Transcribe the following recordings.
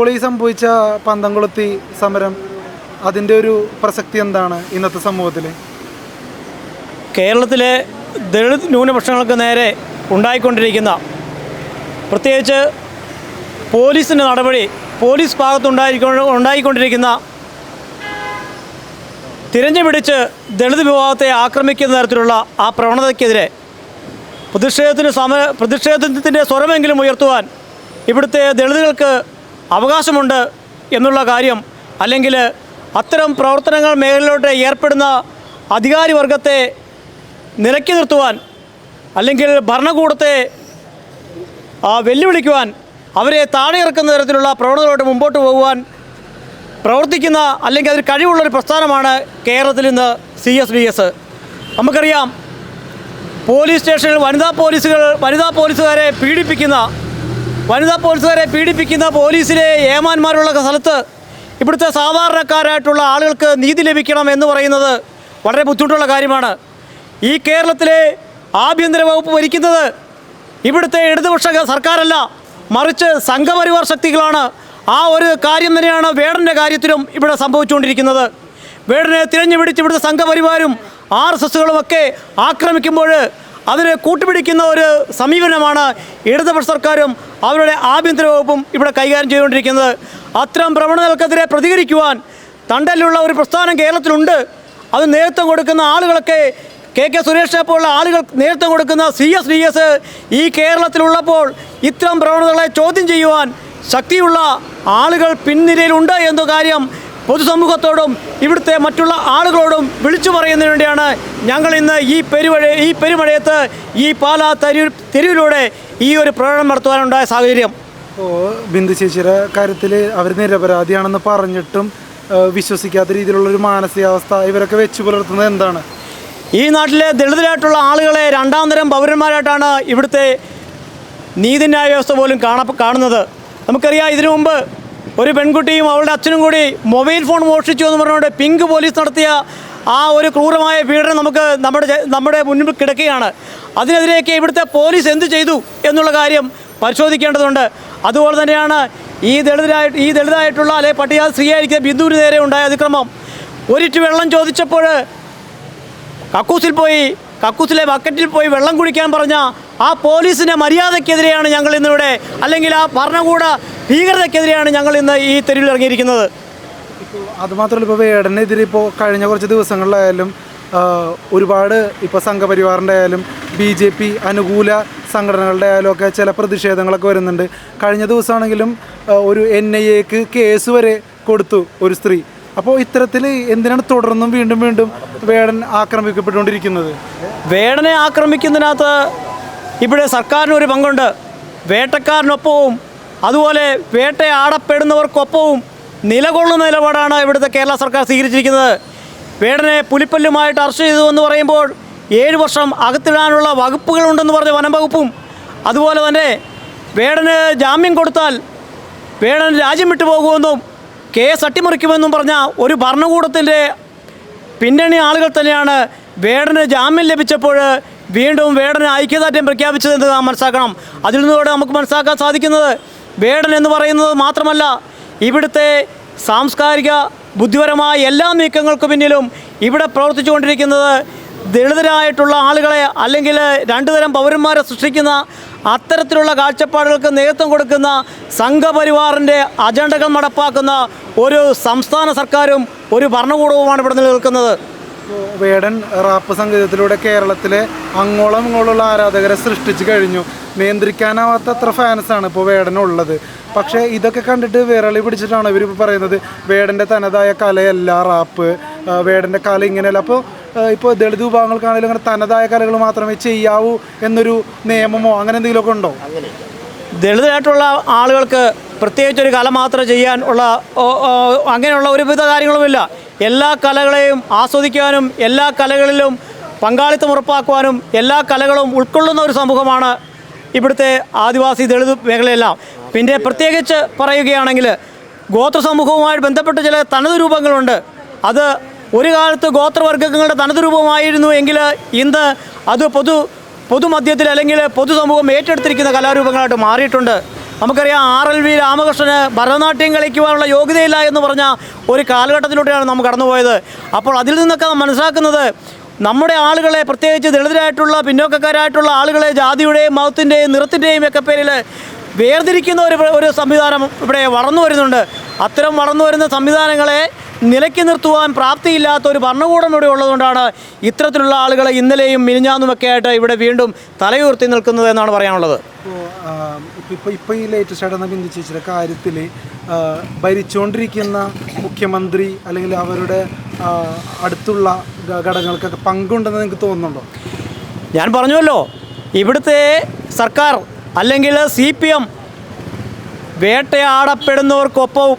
ഇപ്പോൾ ഈ സംഭവിച്ച പന്തംകുളത്തി സമരം അതിന്റെ ഒരു പ്രസക്തി എന്താണ് ഇന്നത്തെ സമൂഹത്തിൽ? കേരളത്തിലെ ദളിത് ന്യൂനപക്ഷങ്ങൾക്ക് നേരെ ഉണ്ടായിക്കൊണ്ടിരിക്കുന്ന പ്രത്യേകിച്ച് പോലീസിന്റെ നടപടി പോലീസ് ഭാഗത്തുണ്ടായിക്കൊ ഉണ്ടായിക്കൊണ്ടിരിക്കുന്ന തിരഞ്ഞു പിടിച്ച് ദളിത് വിഭാഗത്തെ ആക്രമിക്കുന്ന തരത്തിലുള്ള ആ പ്രവണതയ്ക്കെതിരെ പ്രതിഷേധത്തിന് സമ പ്രതിഷേധത്തിന്റെ സ്വരമെങ്കിലും ഉയർത്തുവാൻ ഇവിടുത്തെ ദളിതുകൾക്ക് അവകാശമുണ്ട് എന്നുള്ള കാര്യം അല്ലെങ്കിൽ അത്തരം പ്രവർത്തനങ്ങൾ മേഖലയിലോട്ട് ഏർപ്പെടുന്ന അധികാരി വർഗത്തെ നിലക്കി നിർത്തുവാൻ അല്ലെങ്കിൽ ഭരണകൂടത്തെ വെല്ലുവിളിക്കുവാൻ അവരെ താഴെ ഇറക്കുന്ന തരത്തിലുള്ള പ്രവണതകളോട്ട് മുമ്പോട്ട് പോകുവാൻ പ്രവർത്തിക്കുന്ന അല്ലെങ്കിൽ അതിന് കഴിവുള്ളൊരു പ്രസ്ഥാനമാണ് കേരളത്തിൽ ഇന്ന് സി എസ് ഡി എസ്. നമുക്കറിയാം പോലീസ് സ്റ്റേഷനിൽ വനിതാ പോലീസുകൾ വനിതാ പോലീസുകാരെ പീഡിപ്പിക്കുന്ന വനിതാ പോലീസുകാരെ പീഡിപ്പിക്കുന്ന പോലീസിലെ ഏമാന്മാരുള്ള സ്ഥലത്ത് ഇവിടുത്തെ സാധാരണക്കാരായിട്ടുള്ള ആളുകൾക്ക് നീതി ലഭിക്കണം എന്ന് പറയുന്നത് വളരെ ബുദ്ധിമുട്ടുള്ള കാര്യമാണ്. ഈ കേരളത്തിലെ ആഭ്യന്തര വകുപ്പ് ഭരിക്കുന്നത് ഇവിടുത്തെ ഇടതുപക്ഷ സർക്കാരല്ല. മറിച്ച് സംഘപരിവാർ ശക്തികളാണ്. ആ ഒരു കാര്യം തന്നെയാണ് വേടന്റെ കാര്യത്തിലും ഇവിടെ സംഭവിച്ചുകൊണ്ടിരിക്കുന്നത്. വേടനെ തിരഞ്ഞു പിടിച്ച് ഇവിടുത്തെ സംഘപരിവാരും ആർ എസ് എസുകളും ഒക്കെ ആക്രമിക്കുമ്പോൾ അതിനെ കൂട്ടുപിടിക്കുന്ന ഒരു സമീപനമാണ് ഇടതുപക്ഷ സർക്കാരും അവരുടെ ആഭ്യന്തര വകുപ്പും ഇവിടെ കൈകാര്യം ചെയ്തുകൊണ്ടിരിക്കുന്നത്. അത്തരം പ്രവണതകൾക്കെതിരെ പ്രതികരിക്കുവാൻ തണ്ടലിലുള്ള ഒരു പ്രസ്ഥാനം കേരളത്തിലുണ്ട്. അത് നേതൃത്വം കൊടുക്കുന്ന ആളുകളൊക്കെ കെ കെ സുരേഷിനെ പോലുള്ള ആളുകൾ നേതൃത്വം കൊടുക്കുന്ന സി എസ് ഡി എസ് ഈ കേരളത്തിലുള്ളപ്പോൾ ഇത്തരം പ്രവണതകളെ ചോദ്യം ചെയ്യുവാൻ ശക്തിയുള്ള ആളുകൾ പിൻനിരയിലുണ്ട് എന്ന കാര്യം പൊതുസമൂഹത്തോടും ഇവിടുത്തെ മറ്റുള്ള ആളുകളോടും വിളിച്ചു പറയുന്നതിന് വേണ്ടിയാണ് ഞങ്ങൾ ഇന്ന് ഈ പെരുമഴ ഈ പെരുമഴയത്ത് ഈ പാലാ തെരു തെരുവിലൂടെ ഈ ഒരു പ്രകടനം നടത്തുവാനുണ്ടായ സാഹചര്യം. ഇപ്പോൾ ബിന്ദു ചേച്ചിയുടെ കാര്യത്തിൽ അവർ നിരപരാധിയാണെന്ന് പറഞ്ഞിട്ടും വിശ്വസിക്കാത്ത രീതിയിലുള്ള ഒരു മാനസികാവസ്ഥ ഇവരൊക്കെ വെച്ച് പുലർത്തുന്നത് എന്താണ്? ഈ നാട്ടിലെ ദളിതരായിട്ടുള്ള ആളുകളെ രണ്ടാം തരം പൗരന്മാരായിട്ടാണ് ഇവിടുത്തെ നീതിന്യായ വ്യവസ്ഥ പോലും കാണ കാണുന്നത്. നമുക്കറിയാം ഇതിനു മുമ്പ് ഒരു പെൺകുട്ടിയും അവളുടെ അച്ഛനും കൂടി മൊബൈൽ ഫോൺ മോഷ്ടിച്ചു എന്ന് പറഞ്ഞുകൊണ്ട് പിങ്ക് പോലീസ് നടത്തിയ ആ ഒരു ക്രൂരമായ പീഡനം നമുക്ക് നമ്മുടെ നമ്മുടെ മുന്നിൽ കിടക്കുകയാണ്. അതിനെതിരെയൊക്കെ ഇവിടുത്തെ പോലീസ് എന്ത് ചെയ്തു എന്നുള്ള കാര്യം പരിശോധിക്കേണ്ടതുണ്ട്. അതുപോലെ തന്നെയാണ് ഈ ദളിതരായിട്ട് ഈ ദളിതായിട്ടുള്ള അല്ലെ പട്ടിക സ്ത്രീയായിരിക്കുന്ന ബിന്ദുവിന് നേരെ ഉണ്ടായ അതിക്രമം. ഒരിറ്റ് വെള്ളം ചോദിച്ചപ്പോൾ കക്കൂസിൽ പോയി കക്കൂസിലെ ബക്കറ്റിൽ പോയി വെള്ളം കുടിക്കാൻ പറഞ്ഞ ആ പോലീസിന്റെ മര്യാദയ്ക്കെതിരെയാണ് ഞങ്ങൾ ഇന്നിവിടെ അല്ലെങ്കിൽ ആ ഭരണകൂട ഭീകരതയ്ക്കെതിരെയാണ് ഞങ്ങൾ ഇന്ന് ഈ തെരുവിൽ ഇറങ്ങിയിരിക്കുന്നത്. അതുമാത്രമല്ല ഇപ്പോൾ വേടനെതിരെ ഇപ്പോൾ കഴിഞ്ഞ കുറച്ച് ദിവസങ്ങളിലായാലും ഒരുപാട് ഇപ്പോൾ സംഘപരിവാറിന്റെ ആയാലും ബി ജെ പി അനുകൂല സംഘടനകളുടെ ആയാലും ഒക്കെ ചില പ്രതിഷേധങ്ങളൊക്കെ വരുന്നുണ്ട്. കഴിഞ്ഞ ദിവസമാണെങ്കിലും ഒരു എൻ ഐ എക്ക് കേസ് വരെ കൊടുത്തു ഒരു സ്ത്രീ. അപ്പോൾ ഇത്തരത്തിൽ എന്തിനാണ് തുടർന്നും വീണ്ടും വീണ്ടും വേടൻ ആക്രമിക്കപ്പെട്ടുകൊണ്ടിരിക്കുന്നത്? വേടനെ ആക്രമിക്കുന്നതിനകത്ത് ഇവിടെ സർക്കാരിന് ഒരു പങ്കുണ്ട്. വേട്ടക്കാരനൊപ്പവും അതുപോലെ വേട്ടയാടപ്പെടുന്നവർക്കൊപ്പവും നിലകൊള്ളുന്ന നിലപാടാണ് ഇവിടുത്തെ കേരള സർക്കാർ സ്വീകരിച്ചിരിക്കുന്നത്. വേടനെ പുലിപ്പല്ലുമായിട്ട് അറസ്റ്റ് ചെയ്തു എന്ന് പറയുമ്പോൾ ഏഴ് വർഷം അകത്തിടാനുള്ള വകുപ്പുകളുണ്ടെന്ന് പറഞ്ഞ വനം വകുപ്പും അതുപോലെ തന്നെ വേടന് ജാമ്യം കൊടുത്താൽ വേടൻ രാജ്യം വിട്ടു പോകുമെന്നും കേസ് അട്ടിമറിക്കുമെന്നും പറഞ്ഞ ഒരു ഭരണകൂടത്തിന്റെ പിന്നണി ആളുകൾ തന്നെയാണ് വേടന് ജാമ്യം ലഭിച്ചപ്പോൾ വീണ്ടും വേടന് ഐക്യദാർഢ്യം പ്രഖ്യാപിച്ചതെന്ന് നാം മനസ്സിലാക്കണം. അതിൽ നിന്നുകൂടെ നമുക്ക് മനസ്സിലാക്കാൻ സാധിക്കുന്നത് വേടൻ എന്ന് പറയുന്നത് മാത്രമല്ല ഇവിടുത്തെ സാംസ്കാരിക ബുദ്ധിപരമായ എല്ലാ നീക്കങ്ങൾക്ക് പിന്നിലും ഇവിടെ പ്രവർത്തിച്ചുകൊണ്ടിരിക്കുന്നത് ദളിതരായിട്ടുള്ള ആളുകളെ അല്ലെങ്കിൽ രണ്ടു തരം പൗരന്മാരെ സൃഷ്ടിക്കുന്ന അത്തരത്തിലുള്ള കാഴ്ചപ്പാടുകൾക്ക് നേതൃത്വം കൊടുക്കുന്ന സംഘപരിവാറിന്റെ അജണ്ടകൾ നടപ്പാക്കുന്ന ഒരു സംസ്ഥാന സർക്കാരും ഒരു ഭരണകൂടവുമാണ് ഇവിടെ നിലനിൽക്കുന്നത്. വേടൻ റാപ്പ് സംഗീതത്തിലൂടെ കേരളത്തിലെ അങ്ങോളം ഇങ്ങോളമുള്ള ആരാധകരെ സൃഷ്ടിച്ചു കഴിഞ്ഞു. നിയന്ത്രിക്കാനാവാത്ത അത്ര ഫാൻസാണ് ഇപ്പോൾ വേടനുള്ളത്. പക്ഷേ ഇതൊക്കെ കണ്ടിട്ട് വിരളി പിടിച്ചിട്ടാണ് ഇവർ പറയുന്നത്. വേടന്റെ തനതായ കലയല്ല റാപ്പ്. വേടന്റെ കല ഇങ്ങനെയല്ല. അപ്പോൾ ഇപ്പോൾ ദളിത് വിഭാഗങ്ങൾക്കാണെങ്കിലും അങ്ങനെ തനതായ കലകൾ മാത്രമേ ചെയ്യാവൂ എന്നൊരു നിയമമോ അങ്ങനെ എന്തെങ്കിലുമൊക്കെ ഉണ്ടോ? ദളിതരായിട്ടുള്ള ആളുകൾക്ക് പ്രത്യേകിച്ച് ഒരു കല മാത്രം ചെയ്യാൻ ഉള്ള അങ്ങനെയുള്ള ഒരുവിധ കാര്യങ്ങളുമില്ല. എല്ലാ കലകളെയും ആസ്വദിക്കാനും എല്ലാ കലകളിലും പങ്കാളിത്തം ഉറപ്പാക്കുവാനും എല്ലാ കലകളും ഉൾക്കൊള്ളുന്ന ഒരു സമൂഹമാണ് ഇവിടുത്തെ ആദിവാസി ദളിത് മേഖലയെല്ലാം. പിന്നെ പ്രത്യേകിച്ച് പറയുകയാണെങ്കിൽ ഗോത്ര സമൂഹവുമായി ബന്ധപ്പെട്ട ചില തനത് രൂപങ്ങളുണ്ട്. അത് ഒരു കാലത്ത് ഗോത്രവർഗങ്ങളുടെ തനത് രൂപമായിരുന്നു എങ്കിൽ ഇന്ന് അത് പൊതു പൊതുമധ്യത്തിൽ അല്ലെങ്കിൽ പൊതുസമൂഹം ഏറ്റെടുത്തിരിക്കുന്ന കലാരൂപങ്ങളായിട്ട് മാറിയിട്ടുണ്ട്. നമുക്കറിയാം ആർ എൽ വി രാമകൃഷ്ണന് ഭരതനാട്യം കളിക്കുവാനുള്ള യോഗ്യതയില്ല എന്ന് പറഞ്ഞ ഒരു കാലഘട്ടത്തിലൂടെയാണ് നമ്മൾ കടന്നുപോയത്. അപ്പോൾ അതിൽ നിന്നൊക്കെ മനസ്സിലാക്കുന്നത് നമ്മുടെ ആളുകളെ പ്രത്യേകിച്ച് ദളിതരായിട്ടുള്ള പിന്നോക്കക്കാരായിട്ടുള്ള ആളുകളെ ജാതിയുടെയും മതത്തിന്റെയും നിറത്തിന്റെയും ഒക്കെ പേരിൽ വേർതിരിക്കുന്ന ഒരു ഒരു സംവിധാനം ഇവിടെ വളർന്നു വരുന്നുണ്ട്. അത്തരം വളർന്നു വരുന്ന സംവിധാനങ്ങളെ നിലയ്ക്ക് നിർത്തുവാൻ പ്രാപ്തിയില്ലാത്ത ഒരു ഭരണകൂടം ഇവിടെ ഉള്ളതുകൊണ്ടാണ് ഇത്തരത്തിലുള്ള ആളുകൾ ഇന്നലെയും മിനിഞ്ഞാന്നുമൊക്കെ ആയിട്ട് ഇവിടെ വീണ്ടും തലയുയർത്തി നിൽക്കുന്നത് എന്നാണ് പറയാനുള്ളത്. ഇപ്പോൾ ഇപ്പോൾ ഈ ലേറ്റസ്റ്റ് ആയിട്ട് ബിന്ദു ചില കാര്യത്തിൽ ഭരിച്ചുകൊണ്ടിരിക്കുന്ന മുഖ്യമന്ത്രി അല്ലെങ്കിൽ അവരുടെ അടുത്തുള്ള ഘടകങ്ങൾക്കൊക്കെ പങ്കുണ്ടെന്ന് നിങ്ങൾക്ക് തോന്നുന്നുണ്ടോ? ഞാൻ പറഞ്ഞുവല്ലോ ഇവിടുത്തെ സർക്കാർ അല്ലെങ്കിൽ സി പി എം വേട്ടയാടപ്പെടുന്നവർക്കൊപ്പവും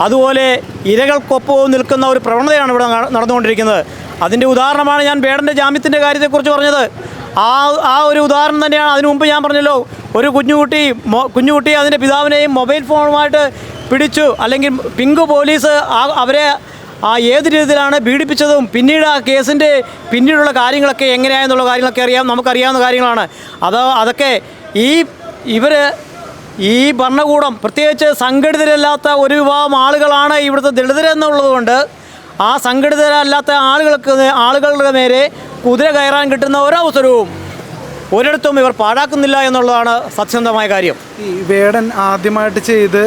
അതുപോലെ ഇരകൾക്കൊപ്പവും നിൽക്കുന്ന ഒരു പ്രവണതയാണ് ഇവിടെ നട- നടന്നുകൊണ്ടിരിക്കുന്നത്. അതിന്റെ ഉദാഹരണമാണ് ഞാൻ വേടന്റെ ജാമ്യത്തിന്റെ കാര്യത്തെക്കുറിച്ച് പറഞ്ഞത്. ആ ആ ഒരു ഉദാഹരണം തന്നെയാണ് അതിനു മുമ്പ് ഞാൻ പറഞ്ഞല്ലോ. ഒരു കുഞ്ഞുകുട്ടി കുഞ്ഞുകുട്ടി അതിന്റെ പിതാവിനെയും മൊബൈൽ ഫോണുമായിട്ട് പിടിച്ചു. അല്ലെങ്കിൽ പിങ്ക് പോലീസ് അവരെ ആ ഏത് രീതിയിലാണ് പീഡിപ്പിച്ചതും പിന്നീട് ആ കേസിന്റെ പിന്നീടുള്ള കാര്യങ്ങളൊക്കെ എങ്ങനെയായെന്നുള്ള കാര്യങ്ങളൊക്കെ അറിയാം. നമുക്കറിയാവുന്ന കാര്യങ്ങളാണ്. അത് അതൊക്കെ ഈ ഇവർ ഈ ഭരണകൂടം പ്രത്യേകിച്ച് സംഘടിതരല്ലാത്ത ഒരു വിഭാഗം ആളുകളാണ് ഇവിടുത്തെ ദളിതരെന്നുള്ളതുകൊണ്ട് ആ സംഘടിതരല്ലാത്ത ആളുകൾക്ക് ആളുകളുടെ നേരെ കുതിര കയറാൻ കിട്ടുന്ന ഒരവസരവും ഒരിടത്തും ഇവർ പാഴാക്കുന്നില്ല എന്നുള്ളതാണ് സത്യസന്ധമായ കാര്യം. ഈ വേടൻ ആദ്യമായിട്ട് ചെയ്ത്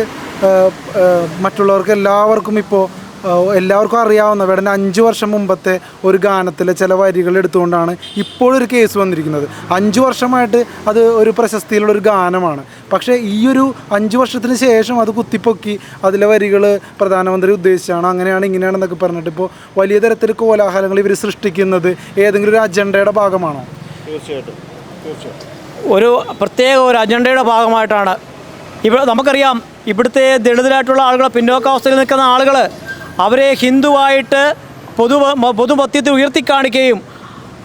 മറ്റുള്ളവർക്ക് എല്ലാവർക്കും ഇപ്പോൾ എല്ലാവർക്കും അറിയാവുന്ന വേടൻ അഞ്ച് വർഷം മുമ്പത്തെ ഒരു ഗാനത്തിലെ ചില വരികൾ എടുത്തുകൊണ്ടാണ് ഇപ്പോഴൊരു കേസ് വന്നിരിക്കുന്നത്. അഞ്ച് വർഷമായിട്ട് അത് ഒരു പ്രശസ്തിയിലുള്ള ഒരു ഗാനമാണ്. പക്ഷേ ഈ ഒരു അഞ്ച് വർഷത്തിന് ശേഷം അത് കുത്തിപ്പൊക്കി അതിലെ വരികൾ പ്രധാനമന്ത്രി ഉദ്ദേശിച്ചാണ്. അങ്ങനെയാണ് ഇങ്ങനെയാണെന്നൊക്കെ പറഞ്ഞിട്ട് ഇപ്പോൾ വലിയ തരത്തിൽ കോലാഹലങ്ങൾ ഇവർ സൃഷ്ടിക്കുന്നത് ഏതെങ്കിലും ഒരു അജണ്ടയുടെ ഭാഗമാണോ? ഒരു പ്രത്യേക ഒരു അജണ്ടയുടെ ഭാഗമായിട്ടാണ്. ഇവിടെ നമുക്കറിയാം ഇവിടുത്തെ ദളിതരായിട്ടുള്ള ആളുകൾ പിന്നോക്കാവസ്ഥയിൽ നിൽക്കുന്ന ആളുകൾ അവരെ ഹിന്ദുവായിട്ട് പൊതു പൊതുമധ്യത്തിൽ ഉയർത്തിക്കാണിക്കുകയും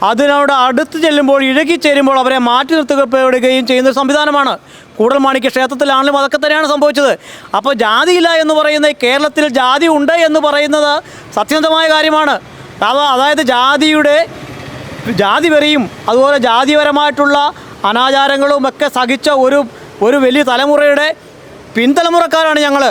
അതിനോട് അടുത്ത് ചെല്ലുമ്പോൾ ഇഴകി ചേരുമ്പോൾ അവരെ മാറ്റി നിർത്തപ്പെടുകയും ചെയ്യുന്ന സംവിധാനമാണ്. കൂടൽമാണിക്ക് ക്ഷേത്രത്തിലാണെങ്കിലും അതൊക്കെ തന്നെയാണ് സംഭവിച്ചത്. അപ്പോൾ ജാതിയില്ല എന്ന് പറയുന്നത് കേരളത്തിൽ ജാതി ഉണ്ട് എന്ന് പറയുന്നത് സത്യസന്ധമായ കാര്യമാണ്. അതായത് ജാതിയുടെ ജാതി വെറിയും അതുപോലെ ജാതിപരമായിട്ടുള്ള അനാചാരങ്ങളും ഒക്കെ സഹിച്ച ഒരു ഒരു വലിയ തലമുറയുടെ പിൻതലമുറക്കാരാണ് ഞങ്ങൾ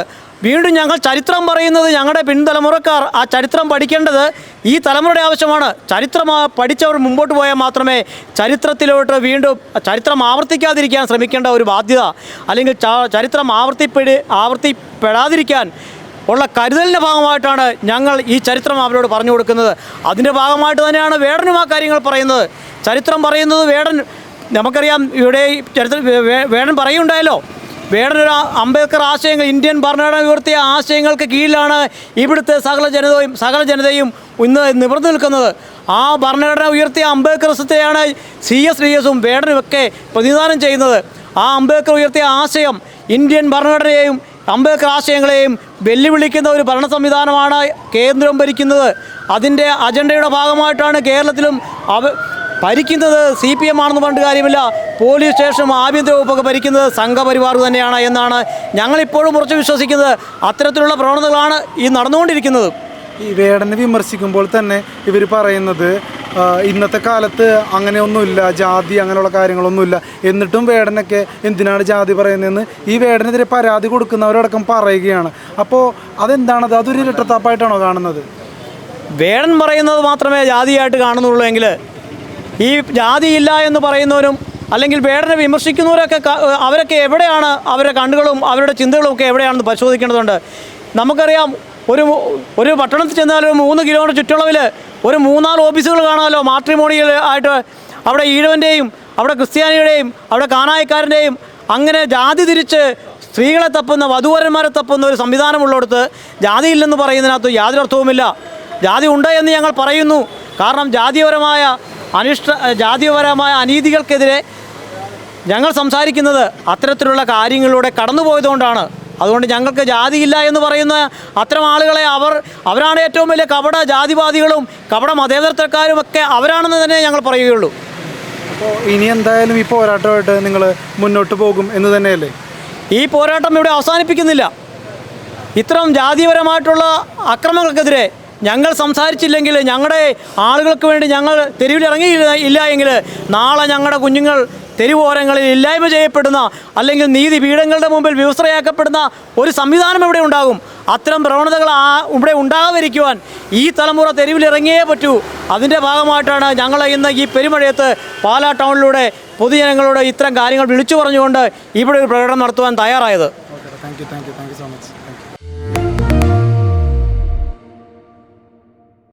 വീണ്ടും ഞങ്ങൾ ചരിത്രം പറയുന്നത് ഞങ്ങളുടെ പിൻതലമുറക്കാർ ആ ചരിത്രം പഠിക്കേണ്ടത് ഈ തലമുറയുടെ ആവശ്യമാണ്. ചരിത്രം പഠിച്ചവർ മുമ്പോട്ട് പോയാൽ മാത്രമേ ചരിത്രത്തിലോട്ട് വീണ്ടും ചരിത്രം ആവർത്തിക്കാതിരിക്കാൻ ശ്രമിക്കേണ്ട ഒരു ബാധ്യത അല്ലെങ്കിൽ ചരിത്രം ആവർത്തിപ്പെടി ആവർത്തിപ്പെടാതിരിക്കാൻ ഉള്ള കരുതലിന്റെ ഭാഗമായിട്ടാണ് ഞങ്ങൾ ഈ ചരിത്രം അവരോട് പറഞ്ഞു കൊടുക്കുന്നത്. അതിന്റെ ഭാഗമായിട്ട് തന്നെയാണ് വേടനും ആ കാര്യങ്ങൾ പറയുന്നത്. ചരിത്രം പറയുന്നത് വേടൻ നമുക്കറിയാം ഇവിടെ ചരിത്ര വേടൻ പറയുണ്ടായല്ലോ. ആ- അംബേദ്കർ ആശയങ്ങൾ ഇന്ത്യൻ ഭരണഘടന ഉയർത്തിയ ആശയങ്ങൾക്ക് കീഴിലാണ് ഇവിടുത്തെ സകല ജനതയും സകല ജനതയും ഇന്ന് നിവർന്നു നിൽക്കുന്നത്. ആ ഭരണഘടന ഉയർത്തിയ അംബേദ്കറിസത്തെയാണ് സി എസ് ഡി എസും വേടനുമൊക്കെ പ്രതിനിധാനം ചെയ്യുന്നത്. ആ അംബേദ്കർ ഉയർത്തിയ ആശയം ഇന്ത്യൻ ഭരണഘടനയെയും അംബേദ്കർ ആശയങ്ങളെയും വെല്ലുവിളിക്കുന്ന ഒരു ഭരണ സംവിധാനമാണ് കേന്ദ്രം ഭരിക്കുന്നത്. അതിന്റെ അജണ്ടയുടെ ഭാഗമായിട്ടാണ് കേരളത്തിലും അവ ഭരിക്കുന്നത് സി പി എം ആണെന്ന് പറഞ്ഞിട്ട് കാര്യമില്ല. പോലീസ് സ്റ്റേഷനും ആഭ്യന്തര വകുപ്പൊക്കെ ഭരിക്കുന്നത് സംഘപരിവാർ തന്നെയാണ് എന്നാണ് ഞങ്ങളിപ്പോഴും ഉറച്ചു വിശ്വസിക്കുന്നത്. അത്തരത്തിലുള്ള പ്രവണതകളാണ് ഈ നടന്നുകൊണ്ടിരിക്കുന്നത്. ഈ വേടനെ വിമർശിക്കുമ്പോൾ തന്നെ ഇവർ പറയുന്നത് ഇന്നത്തെ കാലത്ത് അങ്ങനെയൊന്നുമില്ല ജാതി അങ്ങനെയുള്ള കാര്യങ്ങളൊന്നുമില്ല. എന്നിട്ടും വേടനൊക്കെ എന്തിനാണ് ജാതി പറയുന്നതെന്ന് ഈ വേടനെതിരെ പരാതി കൊടുക്കുന്നവരടക്കം പറയുകയാണ്. അപ്പോൾ അതെന്താണത്? അതൊരു ഇരട്ടത്താപ്പായിട്ടാണോ കാണുന്നത്? വേടൻ പറയുന്നത് മാത്രമേ ജാതിയായിട്ട് കാണുന്നുള്ളൂ എങ്കിൽ ഈ ജാതിയില്ല എന്ന് പറയുന്നവരും അല്ലെങ്കിൽ വേടനെ വിമർശിക്കുന്നവരൊക്കെ അവരൊക്കെ എവിടെയാണ് അവരുടെ കണ്ണുകളും അവരുടെ ചിന്തകളും ഒക്കെ എവിടെയാണെന്ന് പരിശോധിക്കേണ്ടതുണ്ട്. നമുക്കറിയാം ഒരു ഒരു പട്ടണത്തിൽ ചെന്നാൽ ഒരു മൂന്ന് കിലോമീറ്റർ ചുറ്റളവിൽ ഒരു മൂന്നാൽ ഓഫീസുകൾ കാണാമല്ലോ മാട്രിമോണിയൽ ആയിട്ട്. അവിടെ ഈഴവന്റെയും അവിടെ ക്രിസ്ത്യാനിയുടെയും അവിടെ കാനായക്കാരന്റെയും അങ്ങനെ ജാതി തിരിച്ച് സ്ത്രീകളെ തപ്പുന്ന വധുവരന്മാരെ തപ്പുന്ന ഒരു സംവിധാനമുള്ളിടത്ത് ജാതിയില്ലെന്ന് പറയുന്നതിനകത്ത് യാതൊരു അർത്ഥവുമില്ല ജാതി ഉണ്ട് എന്ന് ഞങ്ങൾ പറയുന്നു. കാരണം ജാതിപരമായ അനിഷ്ട ജാതിപരമായ അനീതികൾക്കെതിരെ ഞങ്ങൾ സംസാരിക്കുന്നത് അത്തരത്തിലുള്ള കാര്യങ്ങളിലൂടെ കടന്നുപോയതുകൊണ്ടാണ്. അതുകൊണ്ട് ഞങ്ങൾക്ക് ജാതിയില്ല എന്ന് പറയുന്ന അത്തരം ആളുകളെ അവർ അവരാണ് ഏറ്റവും വലിയ കപട ജാതിവാദികളും കപട മതേതരക്കാരും ഒക്കെ അവരാണെന്ന് തന്നെ ഞങ്ങൾ പറയുകയുള്ളൂ. അപ്പോൾ ഇനി എന്തായാലും ഈ പോരാട്ടമായിട്ട് നിങ്ങൾ മുന്നോട്ട് പോകും എന്ന് തന്നെയല്ലേ? ഈ പോരാട്ടം ഇവിടെ അവസാനിപ്പിക്കുന്നില്ല. ഇത്തരം ജാതിപരമായിട്ടുള്ള അക്രമങ്ങൾക്കെതിരെ ഞങ്ങൾ സംസാരിച്ചില്ലെങ്കിൽ ഞങ്ങളുടെ ആളുകൾക്ക് വേണ്ടി ഞങ്ങൾ തെരുവിൽ ഇറങ്ങിയില്ല ഇല്ല എങ്കിൽ നാളെ ഞങ്ങളുടെ കുഞ്ഞുങ്ങൾ തെരുവോരങ്ങളിൽ ഇല്ലായ്മ ചെയ്യപ്പെടുന്ന അല്ലെങ്കിൽ നീതി പീഠങ്ങളുടെ മുമ്പിൽ വ്യവസ്ഥയാക്കപ്പെടുന്ന ഒരു സംവിധാനം ഇവിടെ ഉണ്ടാകും. അത്തരം പ്രവണതകൾ ആ ഇവിടെ ഉണ്ടാകാതിരിക്കുവാൻ ഈ തലമുറ തെരുവിലിറങ്ങിയേ പറ്റൂ. അതിന്റെ ഭാഗമായിട്ടാണ് ഞങ്ങൾ ഇന്ന് ഈ പെരുമഴയത്ത് പാലാ ടൗണിലൂടെ പൊതുജനങ്ങളോട് ഇത്തരം കാര്യങ്ങൾ വിളിച്ചു പറഞ്ഞുകൊണ്ട് ഇവിടെ ഒരു പ്രകടനം നടത്തുവാൻ തയ്യാറായത്. Thank you thank you